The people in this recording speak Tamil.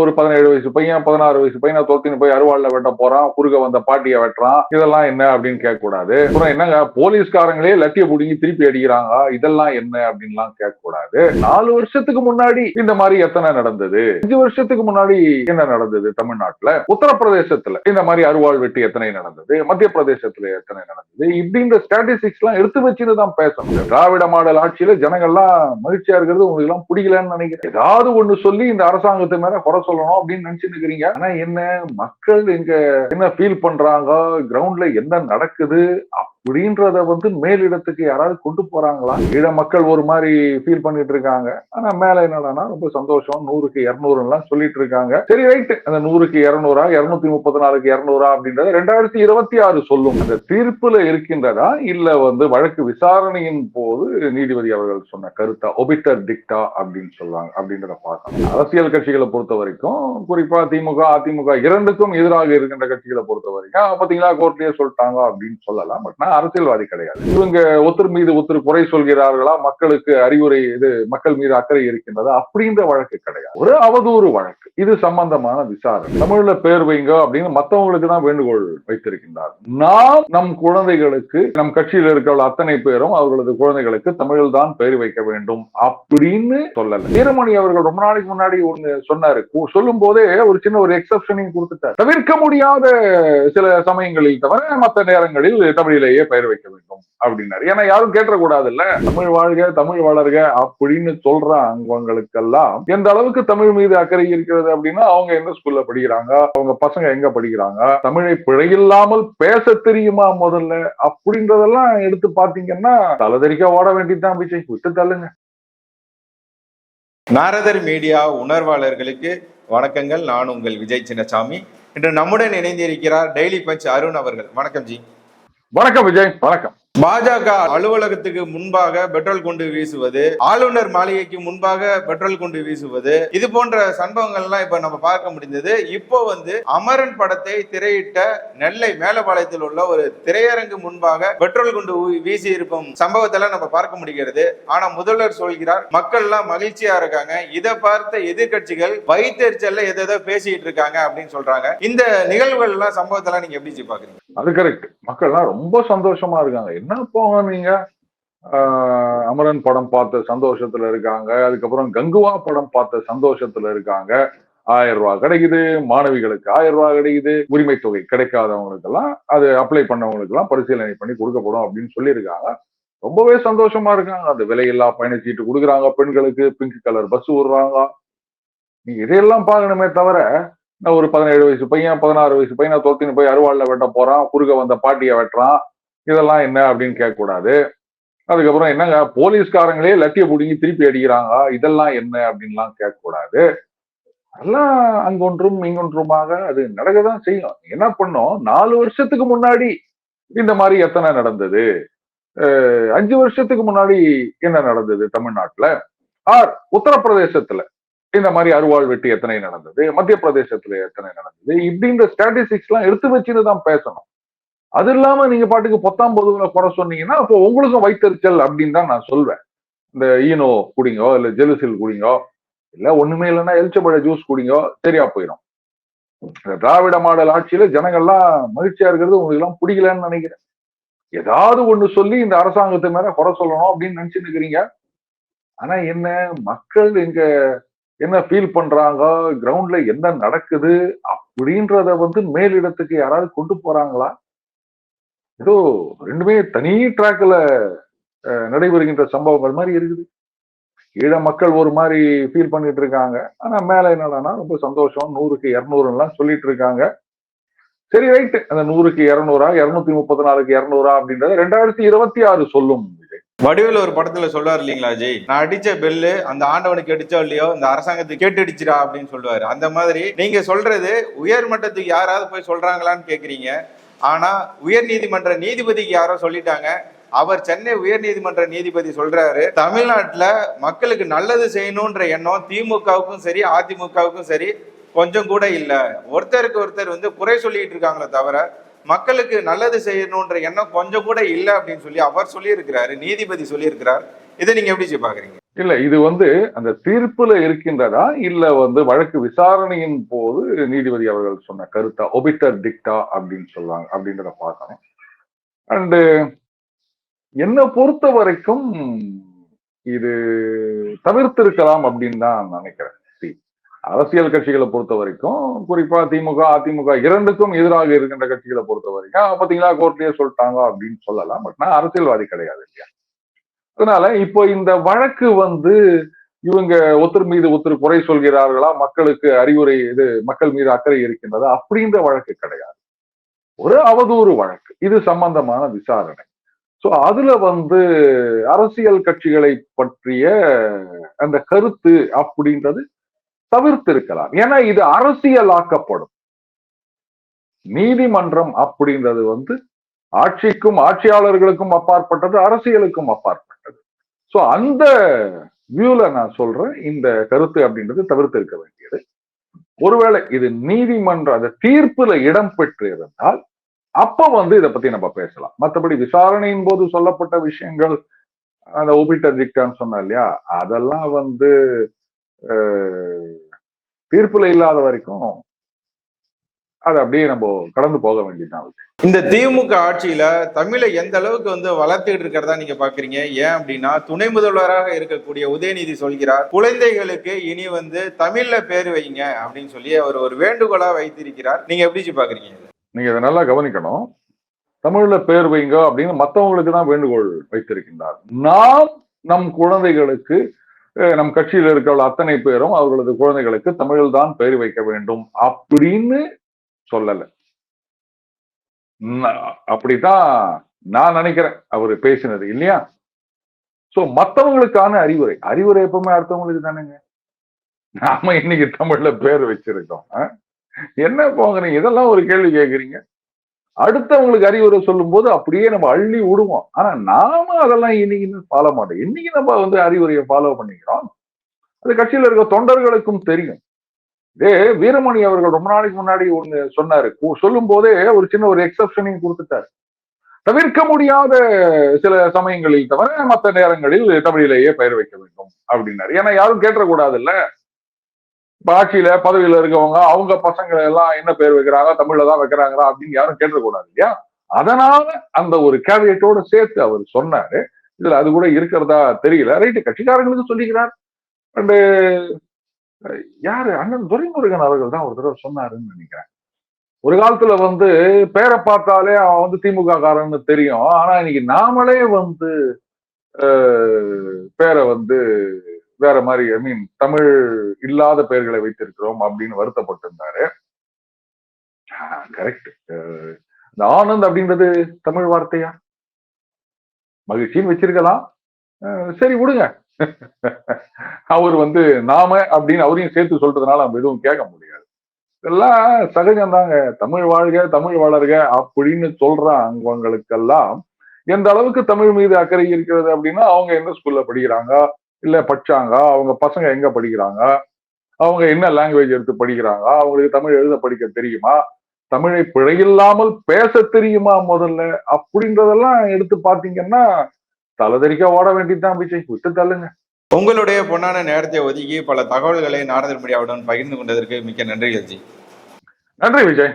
ஒரு பதினேழு வயசு பையன் பதினாறு வயசு பையனை தொத்தின்னு போய் அருவாள்ல வெட்ட போறான் குறுக்க வந்த பாட்டியை வெட்டுறான். இதெல்லாம் என்ன அப்படின்னு கேட்க கூடாது அப்புறம் என்னங்க போலீஸ்காரங்களே லத்திய புடிங்கி திருப்பி அடிக்கிறாங்க இதெல்லாம் என்ன அப்படின்லாம் கேட்க கூடாது நாலு வருஷத்துக்கு முன்னாடி இந்த மாதிரி எத்தனை நடந்தது? அஞ்சு வருஷத்துக்கு முன்னாடி என்ன நடந்தது தமிழ்நாட்டுல? உத்தரப்பிரதேசத்துல இந்த மாதிரி அருவாள் வெட்டி எத்தனை நடந்தது? மத்திய பிரதேசத்துல எத்தனை நடந்தது? இப்படின்ற ஸ்டாட்டிஸ்டிக்ஸ் எல்லாம் எடுத்து வச்சுட்டு தான் பேசணும். திராவிட மாடல் ஆட்சியில ஜனங்கள்லாம் மகிழ்ச்சியா இருக்கிறது உங்களுக்கு எல்லாம் பிடிக்கலன்னு நினைக்கிறேன். ஏதாவது ஒண்ணு சொல்லி இந்த அரசாங்கத்து மேல குறை சொல்லணும் அப்படின்னு நினைச்சுட்டு இருக்கிறீங்க ஆனா என்ன மக்கள் இங்க என்ன ஃபீல் பண்றாங்க? கிரவுண்ட்ல என்ன நடக்குது? அப்படின்றத வந்து மேலிடத்துக்கு யாராவது கொண்டு போறாங்களா? ஈழ மக்கள் ஒரு மாதிரி ஃபீல் பண்ணிட்டு இருக்காங்க. ஆனா மேல என்னடானா ரொம்ப சந்தோஷம். நூறுக்கு இருநூறுலாம் சொல்லிட்டு இருக்காங்க. சரி ரைட் அந்த நூறுக்கு இருநூறா இருநூத்தி முப்பத்தி நாலுக்கு இருநூறா அப்படின்றத ரெண்டாயிரத்தி இருபத்தி ஆறு சொல்லும். அந்த தீர்ப்புல இருக்கின்றதா? இல்ல வந்து வழக்கு விசாரணையின் போது நீதிபதி அவர்கள் சொன்ன கருத்தா? ஒபிட்டர் டிக்டா அப்படின்னு சொல்லுவாங்க அப்படின்றத பார்க்கணும். அரசியல் கட்சிகளை பொறுத்த வரைக்கும் குறிப்பா திமுக அதிமுக இரண்டுக்கும் எதிராக இருக்கின்ற கட்சிகளை பொறுத்த வரைக்கும் பாத்தீங்களா? கோர்ட்லயே சொல்லிட்டாங்க அப்படின்னு சொல்லலாம். பட் நான் அரசியல்வாதி கிடையாது இவங்க ஒருத்தர் மீது ஒருத்தர் குறை சொல்கிறார்களா? மக்களுக்கு அறிவுரை இது மக்கள் மீது அக்கறை இருக்கின்றதா அப்படின்ற வழக்கு கிடையாது. ஒரு அவதூறு வழக்கு. இது சம்பந்தமான விசாரணை. தமிழ்ல பேர் வைங்க அப்படின்னு மற்றவங்களுக்கு தான் வேண்டுகோள் வைத்திருக்கின்றார். நாம் நம் குழந்தைகளுக்கு நம் கட்சியில் இருக்கிற அத்தனை பேரும் அவர்களது குழந்தைகளுக்கு தமிழில் தான் பெயர் வைக்க வேண்டும் அப்படின்னு சொல்லல. வீரமணி அவர்கள் ரொம்ப நாளைக்கு முன்னாடி ஒண்ணு சொன்னாரு. சொல்லும் போதே ஒரு சின்ன ஒரு எக்ஸப்ஷனையும் கொடுத்துட்டார். தவிர்க்க முடியாத சில சமயங்களில் தவிர மற்ற நேரங்களில் தமிழிலேயே பெயர் வைக்க வேண்டும் அப்படின்னாரு. ஏன்னா யாரும் கேட்டக்கூடாது இல்ல தமிழ் வாழ்க தமிழ் வளர்க அப்படின்னு சொல்ற அங்கங்களுக்கெல்லாம் எந்த அளவுக்கு தமிழ் மீது அக்கறை இருக்கிறது அப்படின்னா அவங்க எந்த ஸ்கூல்ல படிக்கிறாங்க அவங்க பசங்க எங்க படிக்கிறாங்க தமிழை பிழையில்லாமல் பேச தெரியுமா முதல்ல அப்படின்றதெல்லாம் எடுத்து பாத்தீங்கன்னா தலதறிக்க ஓட வேண்டியதுதான் பிச்சை விட்டு தள்ளுங்க. நாரதர் மீடியா உணர்வாளர்களுக்கு வணக்கங்கள். நான் உங்கள் விஜய் சின்னசாமி. இன்று நம்முடன் இணைந்திருக்கிறார் டெய்லி பஞ்ச் அருண் அவர்கள். வணக்கம் ஜி. வணக்கம் விஜய் வணக்கம். பாஜக அலுவலகத்துக்கு முன்பாக பெட்ரோல் குண்டு வீசுவது ஆளுநர் மாளிகைக்கு முன்பாக பெட்ரோல் குண்டு வீசுவது இது போன்ற சம்பவங்கள்லாம் இப்ப நம்ம பார்க்க முடிந்தது. இப்போ வந்து அமரன் படத்தை திரையிட்ட நெல்லை மேலப்பாளையத்தில் உள்ள ஒரு திரையரங்கு முன்பாக பெட்ரோல் குண்டு வீசி இருக்கும் சம்பவத்தெல்லாம் நம்ம பார்க்க முடிகிறது. ஆனா முதல்வர் சொல்கிறார் மக்கள் எல்லாம் மகிழ்ச்சியா இருக்காங்க. இதை பார்த்த எதிர்க்கட்சிகள் வயிற்றுச்சல்ல எதோ பேசிட்டு இருக்காங்க அப்படின்னு சொல்றாங்க. இந்த நிகழ்வுகள் எல்லாம் சம்பவத்தெல்லாம் நீங்க எப்படி பாக்குறீங்க அது கரெக்ட் மக்கள்லாம் ரொம்ப சந்தோஷமா இருக்காங்க. என்ன போங்க நீங்க? அமரன் படம் பார்த்த சந்தோஷத்துல இருக்காங்க. அதுக்கப்புறம் கங்குவா படம் பார்த்த சந்தோஷத்துல இருக்காங்க. ஆயிரம் ரூபாய் கிடைக்குது. மாணவிகளுக்கு ஆயிரம் ரூபாய் கிடைக்குது. உரிமை தொகை கிடைக்காதவங்களுக்கு எல்லாம் அது அப்ளை பண்ணவங்களுக்கு எல்லாம் பரிசீலனை பண்ணி கொடுக்கப்படும் அப்படின்னு சொல்லியிருக்காங்க. ரொம்பவே சந்தோஷமா இருக்காங்க. அந்த விலையில்லா பயணச்சீட்டு கொடுக்குறாங்க பெண்களுக்கு. பிங்க் கலர் பஸ் விடுறாங்க நீங்க இதையெல்லாம் பார்க்கணுமே தவிர ஒரு பதினேழு வயசு பையன் பதினாறு வயசு பையனை தோத்தின்னு போய் அருவாளில் வெட்ட போறான் குறுக்க வந்த பாட்டியை வெட்டுறான். இதெல்லாம் என்ன அப்படின்னு கேட்கக்கூடாது. அதுக்கப்புறம் என்னங்க போலீஸ்காரங்களே லட்டியை பிடிங்கி திருப்பி அடிக்கிறாங்க இதெல்லாம் என்ன அப்படின்லாம் கேட்கக்கூடாது. எல்லாம் அதெல்லாம் அங்கொன்றும் இங்கொன்றுமாக அது நடக்கதான் செய்யும். என்ன பண்ணோம்? நாலு வருஷத்துக்கு முன்னாடி இந்த மாதிரி எத்தனை நடந்தது? அஞ்சு வருஷத்துக்கு முன்னாடி என்ன நடந்தது தமிழ்நாட்டுல? ஆர் உத்தரப்பிரதேசத்துல. இந்த மாதிரி அருவாள் வெட்டி எத்தனை நடந்தது? மத்திய பிரதேசத்துல எத்தனை நடந்தது? இப்படின்ற ஸ்டாட்டிஸ்டிக்ஸ் எல்லாம் எடுத்து வச்சுட்டு தான் பேசணும். அது இல்லாம நீங்க பாட்டுக்கு பொத்தாம் பொதுவுல குறை சொன்னீங்கன்னா அப்போ உங்களுக்கும் வைத்தறிச்சல் அப்படின்னு தான் நான் சொல்வேன். இந்த ஈனோ குடிங்கோ இல்ல ஜெலுசில் குடிங்கோ இல்ல ஒண்ணுமே இல்லைன்னா எலிச்சபழ ஜூஸ் குடிங்கோ சரியா போயிடும். இந்த திராவிட மாடல் ஆட்சியில ஜனங்கள்லாம் மகிழ்ச்சியா இருக்கிறது உங்களுக்கு எல்லாம் பிடிக்கலன்னு நினைக்கிறேன். ஏதாவது ஒண்ணு சொல்லி இந்த அரசாங்கத்து மேல குறை சொல்லணும் அப்படின்னு நினைச்சுட்டு இருக்கிறீங்க. ஆனா என்ன மக்கள் எங்க என்ன ஃபீல் பண்றாங்க? கிரவுண்ட்ல என்ன நடக்குது? அப்படின்றத வந்து மேலிடத்துக்கு யாராவது கொண்டு போறாங்களா? ஏதோ ரெண்டுமே தனி ட்ராக்ல நடைபெறுகின்ற சம்பவங்கள் மாதிரி இருக்குது. ஈழ மக்கள் ஒரு மாதிரி ஃபீல் பண்ணிட்டு இருக்காங்க. ஆனா மேல என்னடானா ரொம்ப சந்தோஷம். நூறுக்கு இரநூறுலாம் சொல்லிட்டு இருக்காங்க. சரி ரைட் அந்த நூறுக்கு இரநூறா இருநூத்தி முப்பத்தி நாலுக்கு இரநூறா அப்படின்றத ரெண்டாயிரத்தி இருபத்தி ஆறு சொல்லும். வடிவேல் ஒரு படத்துல சொல்லுவார் இல்லைங்களா ஜெய் நான் அடிச்ச பெல்லு அந்த ஆண்டவனுக்கு அடிச்சோ இல்லையோ இந்த அரசாங்கத்துக்கு கேட்டு அடிச்சிடா அப்படின்னு சொல்லுவாரு. அந்த மாதிரி நீங்க சொல்றது உயர் மட்டத்துக்கு யாராவது போய் சொல்றாங்களான்னு கேக்குறீங்க. ஆனா உயர் நீதிமன்ற நீதிபதிக்கு யாரோ சொல்லிட்டாங்க. அவர் சென்னை உயர் நீதிமன்ற நீதிபதி சொல்றாரு தமிழ்நாட்டுல மக்களுக்கு நல்லது செய்யணும்ன்ற எண்ணம் திமுகவுக்கும் சரி அதிமுகவுக்கும் சரி கொஞ்சம் கூட இல்லை. ஒருத்தருக்கு ஒருத்தர் வந்து குறை சொல்லிட்டு இருக்காங்களே தவிர மக்களுக்கு நல்லது செய்யணுன்ற எண்ணம் கொஞ்சம் கூட இல்லை அப்படின்னு சொல்லி அவர் சொல்லியிருக்கிறாரு நீதிபதி சொல்லியிருக்கிறார். இதை நீங்க எப்படி பாக்குறீங்க? இல்ல இது வந்து அந்த தீர்ப்புல இருக்கின்றதா இல்ல வந்து வழக்கு விசாரணையின் போது நீதிபதி அவர்கள் சொன்ன கருத்தா? ஒபிட்டர் டிக்டா அப்படின்னு சொல்லுவாங்க அப்படின்றத பார்க்கணும். அண்டு என்னை பொறுத்த வரைக்கும் இது தவிர்த்திருக்கலாம் அப்படின்னு தான் நினைக்கிறேன். அரசியல் கட்சிகளை பொறுத்த வரைக்கும் குறிப்பா திமுக அதிமுக இரண்டுக்கும் எதிராக இருக்கின்ற கட்சிகளை பொறுத்த வரைக்கும் பாத்தீங்களா கோர்ட்லயே சொல்லிட்டாங்க அப்படின்னு சொல்லலாம். பட் நான் அரசியல்வாதி கிடையாது இல்லையா? அதனால இப்போ இந்த வழக்கு வந்து இவங்க ஒருத்தர் மீது ஒருத்தர் குறை சொல்கிறார்களா? மக்களுக்கு அறிவுரை இது மக்கள் மீது அக்கறை இருக்கின்றதா அப்படின்ற வழக்கு கிடையாது. ஒரு அவதூறு வழக்கு. இது சம்பந்தமான விசாரணை. சோ அதுல வந்து அரசியல் கட்சிகளை பற்றிய அந்த கருத்து அப்படின்றது தவிர்த்திருக்கலாம். ஏன்னா இது அரசியலாக்கப்படும். நீதிமன்றம் அப்படின்றது வந்து ஆட்சிக்கும் ஆட்சியாளர்களுக்கும் அப்பாற்பட்டது அரசியலுக்கும் அப்பாற்பட்டது. சோ அந்த வியூல நான் சொல்றேன். இந்த கருத்து அப்படின்றது தவிர்த்து இருக்க வேண்டியது. ஒருவேளை இது நீதிமன்ற அந்த தீர்ப்புல இடம் பெற்று இருந்தால் அப்ப வந்து இதை பத்தி நம்ம பேசலாம். மற்றபடி விசாரணையின் போது சொல்லப்பட்ட விஷயங்கள் அந்த ஒபிட்டர் டிக்டான்னு சொன்னா இல்லையா? அதெல்லாம் வந்து தீர்ப்புல இல்லாத வரைக்கும் அது அப்படியே நம்ம கடந்து போக வேண்டியதுதான் இந்த திமுக ஆட்சியில தமிழை எந்த அளவுக்கு வந்து வளர்த்துக்கிட்டு இருக்கிறதா நீங்க பாக்குறீங்க? ஏன் அப்படின்னா துணை முதல்வராக இருக்கக்கூடிய உதயநிதி சொல்கிறார் குழந்தைகளுக்கு இனி வந்து தமிழ்ல பேர் வைங்க அப்படின்னு சொல்லி அவர் ஒரு வேண்டுகோளா வைத்திருக்கிறார். நீங்க எப்படி பாக்குறீங்க? நீங்க இதை நல்லா கவனிக்கணும். தமிழ்ல பேர் வைங்க அப்படின்னு மத்தவங்களுக்கு தான் வேண்டுகோள் வைத்திருக்கின்றார். நாம் நம் குழந்தைகளுக்கு நம் கட்சியில் இருக்கிற அத்தனை பேரும் அவர்களது குழந்தைகளுக்கு தமிழில் தான் பெயர் வைக்க வேண்டும் அப்படின்னு சொல்லல. அப்படிதான் அப்படித்தான் நான் நினைக்கிறேன். அவர் பேசினது இல்லையா? சோ மத்தவங்களுக்கான அறிவுரை. அறிவுரை எப்பவுமே அடுத்தவங்களுக்கு தானேங்க. நாம இன்னைக்கு தமிழ்ல பேர் வச்சிருக்கோம். என்ன போங்க இதெல்லாம் ஒரு கேள்வி கேக்குறீங்க. அடுத்தவங்களுக்கு அறிவுரை சொல்லும் போது அப்படியே நம்ம அள்ளி விடுவோம். ஆனா நாம அதெல்லாம் இன்னைக்கு ஃபாலோ மாட்டோம். இன்னைக்கு நம்ம வந்து அறிவுரையை ஃபாலோ பண்ணிக்கிறோம். அது கட்சியில இருக்க தொண்டர்களுக்கும் தெரியும். இதே வீரமணி அவர்கள் ரொம்ப நாளைக்கு முன்னாடி ஒண்ணு சொன்னாரு. சொல்லும் போதே ஒரு சின்ன ஒரு எக்ஸப்ஷனையும் கொடுத்துட்டாரு. தவிர்க்க முடியாத சில சமயங்களில் தவிர மற்ற நேரங்களில் தமிழிலேயே பெயர் வைக்க வேண்டும் அப்படின்னாரு. ஏன்னா யாரும் கேட்டக்கூடாது இல்லை ஆட்சியில பதவியில இருக்கவங்க அவங்க பசங்களை எல்லாம் என்ன பேர் வைக்கிறாங்க தமிழ்ல தான் வைக்கிறாங்களா அப்படின்னு யாரும் கேட்டுக்கூடாது இல்லையா? அதனால அந்த ஒரு கேவியட்டோட சேர்த்து அவர் சொன்னாரு. இதுல அது கூட இருக்கிறதா தெரியல. ரைட்டு கட்சிக்காரங்களுக்கு சொல்லிக்கிறார். அண்டு யாரு? அண்ணன் துரைமுருகன் அவர்கள் தான் ஒரு தடவை சொன்னாருன்னு நினைக்கிறேன். ஒரு காலத்துல வந்து பேரை பார்த்தாலே அவன் வந்து திமுக காரன்னு தெரியும். ஆனா இன்னைக்கு நாமளே வந்து பேரை வந்து வேற மாதிரி ஐ மீன் தமிழ் இல்லாத பெயர்களை வைத்திருக்கிறோம் அப்படின்னு வருத்தப்பட்டிருந்தாரு. கரெக்ட் இந்த ஆனந்த் அப்படின்றது தமிழ் வார்த்தையா? மகிழ்ச்சின்னு வச்சிருக்கலாம். சரி விடுங்க. அவர் வந்து நாம அப்படின்னு அவரையும் சேர்த்து சொல்றதுனால நம்ம எதுவும் கேட்க முடியாது. இதெல்லாம் சகஜம்தாங்க தமிழ் வாழ்க தமிழ் வளர்க அப்படின்னு சொல்றாங்கவங்களுக்கெல்லாம் எந்த அளவுக்கு தமிழ் மீது அக்கறை இருக்கிறது அப்படின்னா அவங்க எந்த ஸ்கூல்ல படிக்கிறாங்க? இல்ல படிச்சாங்க. அவங்க பசங்க எங்க படிக்கிறாங்க? அவங்க என்ன லாங்குவேஜ் எடுத்து படிக்கிறாங்க? அவங்களுக்கு தமிழ் எழுத படிக்க தெரியுமா? தமிழை பிழையில்லாமல் பேச தெரியுமா முதல்ல? அப்படின்றதெல்லாம் எடுத்து பாத்தீங்கன்னா தலதறிக்க ஓட வேண்டியதுதான் விஜய் விட்டு தள்ளுங்க. உங்களுடைய பொன்னான நேரத்தை ஒதுக்கி பல தகவல்களை நாரதர் மீடியாவுடன் பகிர்ந்து கொண்டதற்கு மிக்க நன்றிகள் ஜி நன்றி விஜய்.